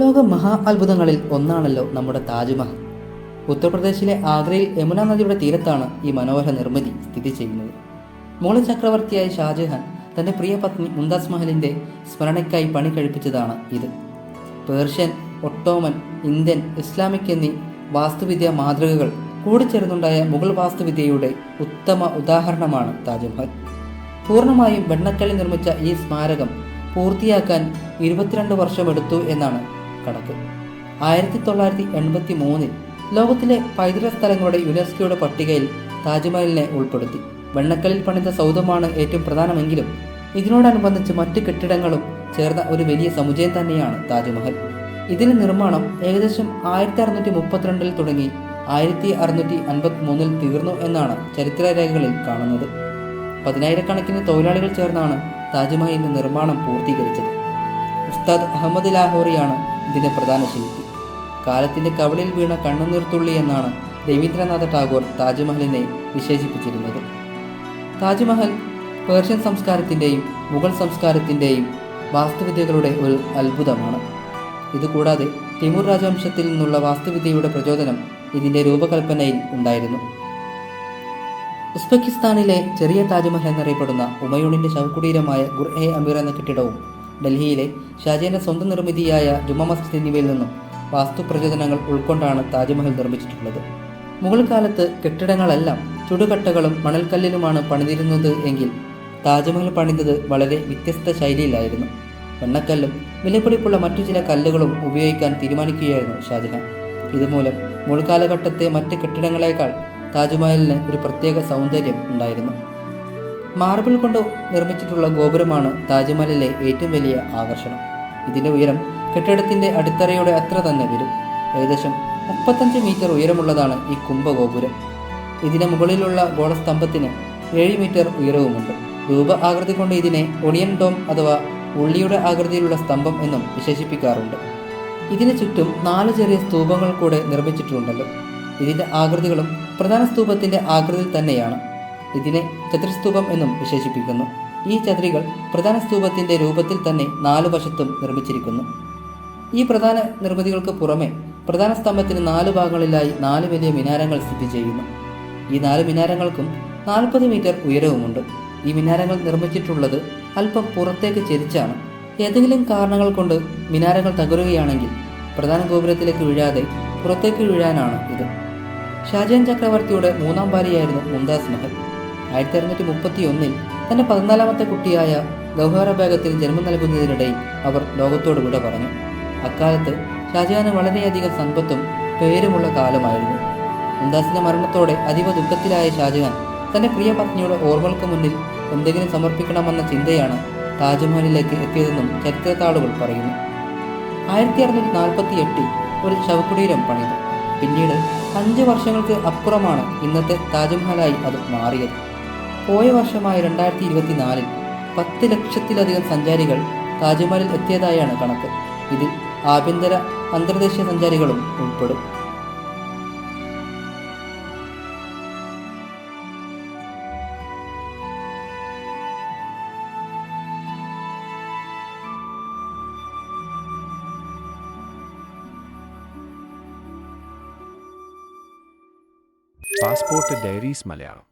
ലോക മഹാ അത്ഭുതങ്ങളിൽ ഒന്നാണല്ലോ നമ്മുടെ താജ്മഹൽ. ഉത്തർപ്രദേശിലെ ആഗ്രയിൽ യമുന നദിയുടെ തീരത്താണ് ഈ മനോഹര നിർമ്മിതി സ്ഥിതി ചെയ്യുന്നത്. മുഗൾ ചക്രവർത്തിയായ ഷാജഹാൻ തന്റെ പ്രിയ പത്നി മുംതാസ് മഹലിന്റെ സ്മരണയ്ക്കായി പണി കഴിപ്പിച്ചതാണ് ഇത്. പേർഷ്യൻ ഒട്ടോമൻ ഇന്ത്യൻ ഇസ്ലാമിക് എന്നീ വാസ്തുവിദ്യാ മാതൃകകൾ കൂടിച്ചേർന്നുണ്ടായ മുഗൾ വാസ്തുവിദ്യയുടെ ഉത്തമ ഉദാഹരണമാണ് താജ്മഹൽ. പൂർണമായും വെണ്ണക്കല്ലിൽ നിർമ്മിച്ച ഈ സ്മാരകം പൂർത്തിയാക്കാൻ ഇരുപത്തിരണ്ട് വർഷമെടുത്തു എന്നാണ് കണക്ക് ആയിരത്തി തൊള്ളായിരത്തി എൺപത്തി മൂന്നിൽ ലോകത്തിലെ പൈതൃക സ്ഥലങ്ങളുടെ യുനെസ്കോയുടെ പട്ടികയിൽ താജ്മഹലിനെ ഉൾപ്പെടുത്തി. വെണ്ണക്കല്ലിൽ പണിത സൗധമാണ് ഏറ്റവും പ്രധാനമെങ്കിലും ഇതിനോടനുബന്ധിച്ച് മറ്റ് കെട്ടിടങ്ങളും ചേർന്ന ഒരു വലിയ സമുച്ചയം തന്നെയാണ് താജ്മഹൽ. ഇതിന് നിർമ്മാണം ഏകദേശം ആയിരത്തി അറുന്നൂറ്റി മുപ്പത്തിരണ്ടിൽ തുടങ്ങി ആയിരത്തി അറുന്നൂറ്റി അൻപത്തി മൂന്നിൽ തീർന്നു എന്നാണ് ചരിത്രരേഖകളിൽ കാണുന്നത്. പതിനായിരക്കണക്കിന് തൊഴിലാളികൾ ചേർന്നാണ് താജ്മഹലിന്റെ നിർമ്മാണം പൂർത്തീകരിച്ചത്. ഉസ്താദ് അഹമ്മദ് ലാഹോറിയാണ് ഇതിന്റെ പ്രധാന ശില്പി. കാലത്തിന്റെ കവളിൽ വീണ കണ്ണുനീർത്തുള്ളി എന്നാണ് രവീന്ദ്രനാഥ ടാഗോർ താജ്മഹലിനെ വിശേഷിപ്പിച്ചിരുന്നത്. താജ്മഹൽ പേർഷ്യൻ സംസ്കാരത്തിന്റെയും മുഗൾ സംസ്കാരത്തിന്റെയും വാസ്തുവിദ്യകളുടെ ഒരു അത്ഭുതമാണ്. ഇതുകൂടാതെ തിമൂർ രാജവംശത്തിൽ നിന്നുള്ള വാസ്തുവിദ്യയുടെ പ്രചോദനം ഇതിന്റെ രൂപകൽപ്പനയിൽ ഉണ്ടായിരുന്നു. ഉസ്ബെക്കിസ്ഥാനിലെ ചെറിയ താജ്മഹൽ എന്നറിയപ്പെടുന്ന ഉമയൂണിന്റെ ശവകുടീരമായ ഗുർ എ അമീർ എന്ന കെട്ടിടവും ഡൽഹിയിലെ ഷാജയുടെ സ്വന്തം നിർമ്മിതിയായ ജുമാ മസ്ജിദ് എന്നിവയിൽ നിന്നും വാസ്തു പ്രചോദനങ്ങൾ ഉൾക്കൊണ്ടാണ് താജ്മഹൽ നിർമ്മിച്ചിട്ടുള്ളത്. മുഗൾ കാലത്ത് കെട്ടിടങ്ങളെല്ലാം ചുടുകട്ടകളും മണൽക്കല്ലിലുമാണ് പണിതിരുന്നത് എങ്കിൽ താജ്മഹൽ പണിതത് വളരെ വ്യത്യസ്ത ശൈലിയിലായിരുന്നു. വെണ്ണക്കല്ലും വിലപിടിപ്പുള്ള മറ്റു ചില കല്ലുകളും ഉപയോഗിക്കാൻ തീരുമാനിക്കുകയായിരുന്നു ഷാജഹാൻ. ഇതുമൂലം മുൾകാലഘട്ടത്തെ മറ്റ് കെട്ടിടങ്ങളെക്കാൾ താജ്മഹലിന് ഒരു പ്രത്യേക സൗന്ദര്യം ഉണ്ടായിരുന്നു. മാർബിൾ കൊണ്ട് നിർമ്മിച്ചിട്ടുള്ള ഗോപുരമാണ് താജ്മഹലിലെ ഏറ്റവും വലിയ ആകർഷണം. ഇതിന്റെ ഉയരം കെട്ടിടത്തിന്റെ അടിത്തറയുടെ അത്ര തന്നെ വരും. ഏകദേശം മുപ്പത്തഞ്ച് മീറ്റർ ഉയരമുള്ളതാണ് ഈ കുംഭഗോപുരം. ഇതിന് മുകളിലുള്ള ഗോളസ്തംഭത്തിന് ഏഴ് മീറ്റർ ഉയരവുമുണ്ട്. രൂപ ആകൃതി കൊണ്ട് ഇതിനെ ഒണിയൻ ഡോം അഥവാ ഉള്ളിയുടെ ആകൃതിയിലുള്ള സ്തംഭം എന്നും വിശേഷിപ്പിക്കാറുണ്ട്. ഇതിന് ചുറ്റും നാല് ചെറിയ സ്തൂപങ്ങൾ കൂടെ നിർമ്മിച്ചിട്ടുണ്ടല്ലോ. ഇതിന്റെ ആകൃതികളും പ്രധാന സ്തൂപത്തിന്റെ ആകൃതി തന്നെയാണ്. ഇതിനെ ചതുരസ്തൂപം എന്നും വിശേഷിപ്പിക്കുന്നു. ഈ ചതുരികൾ പ്രധാന സ്തൂപത്തിന്റെ രൂപത്തിൽ തന്നെ നാലു വശത്തും നിർമ്മിച്ചിരിക്കുന്നു. ഈ പ്രധാന നിർമ്മിതികൾക്ക് പുറമെ പ്രധാന സ്തംഭത്തിന് നാല് ഭാഗങ്ങളിലായി നാല് വലിയ മിനാരങ്ങൾ സ്ഥിതി ചെയ്യുന്നു. ഈ നാല് മിനാരങ്ങൾക്കും നാൽപ്പത് മീറ്റർ ഉയരവുമുണ്ട്. ഈ മിനാരങ്ങൾ നിർമ്മിച്ചിട്ടുള്ളത് അല്പം പുറത്തേക്ക് ചെരിച്ചാണ്. ഏതെങ്കിലും കാരണങ്ങൾ കൊണ്ട് മിനാരങ്ങൾ തകരുകയാണെങ്കിൽ പ്രധാന ഗോപുരത്തിലേക്ക് വീഴാതെ പുറത്തേക്ക് വീഴാനാണ് ഇത്. ഷാജൻ ചക്രവർത്തിയുടെ മൂന്നാം ഭാര്യയായിരുന്നു മുംതാസ് മഹൽ. ആയിരത്തി അറുന്നൂറ്റി മുപ്പത്തി ഒന്നിൽ തന്റെ പതിനാലാമത്തെ കുട്ടിയായ ഗൗഹാര ഭാഗത്തിൽ ജന്മം നൽകുന്നതിനിടയിൽ അവർ ലോകത്തോട് വിട പറഞ്ഞു. അക്കാലത്ത് ഷാജഹാന് വളരെയധികം സമ്പത്തും പേരുമുള്ള കാലമായിരുന്നു. മുംതാസിന്റെ മരണത്തോടെ അതീവ ദുഃഖത്തിലായ ഷാജഹാൻ തന്റെ പ്രിയ പത്നിയുടെ ഓർമ്മകൾക്ക് മുന്നിൽ എന്തെങ്കിലും സമർപ്പിക്കണമെന്ന ചിന്തയാണ് താജ്മഹലിലേക്ക് എത്തിയതെന്നും ചരിത്രത്താളുകൾ പറയുന്നു. ആയിരത്തി അറുന്നൂറ്റി നാൽപ്പത്തി എട്ടിൽ ഒരു ശവകുടീരം പണിതു. പിന്നീട് അഞ്ച് വർഷങ്ങൾക്ക് അപ്പുറമാണ് ഇന്നത്തെ താജ്മഹലായി അത് മാറിയത്. പോയ വർഷമായ രണ്ടായിരത്തി ഇരുപത്തിനാലിൽ പത്ത് ലക്ഷത്തിലധികം സഞ്ചാരികൾ താജ്മഹലിൽ എത്തിയതായാണ് കണക്ക്. ഇതിൽ ആഭ്യന്തര അന്തർദേശീയ സഞ്ചാരികളും ഉൾപ്പെടും. Passport diaries Malayalam.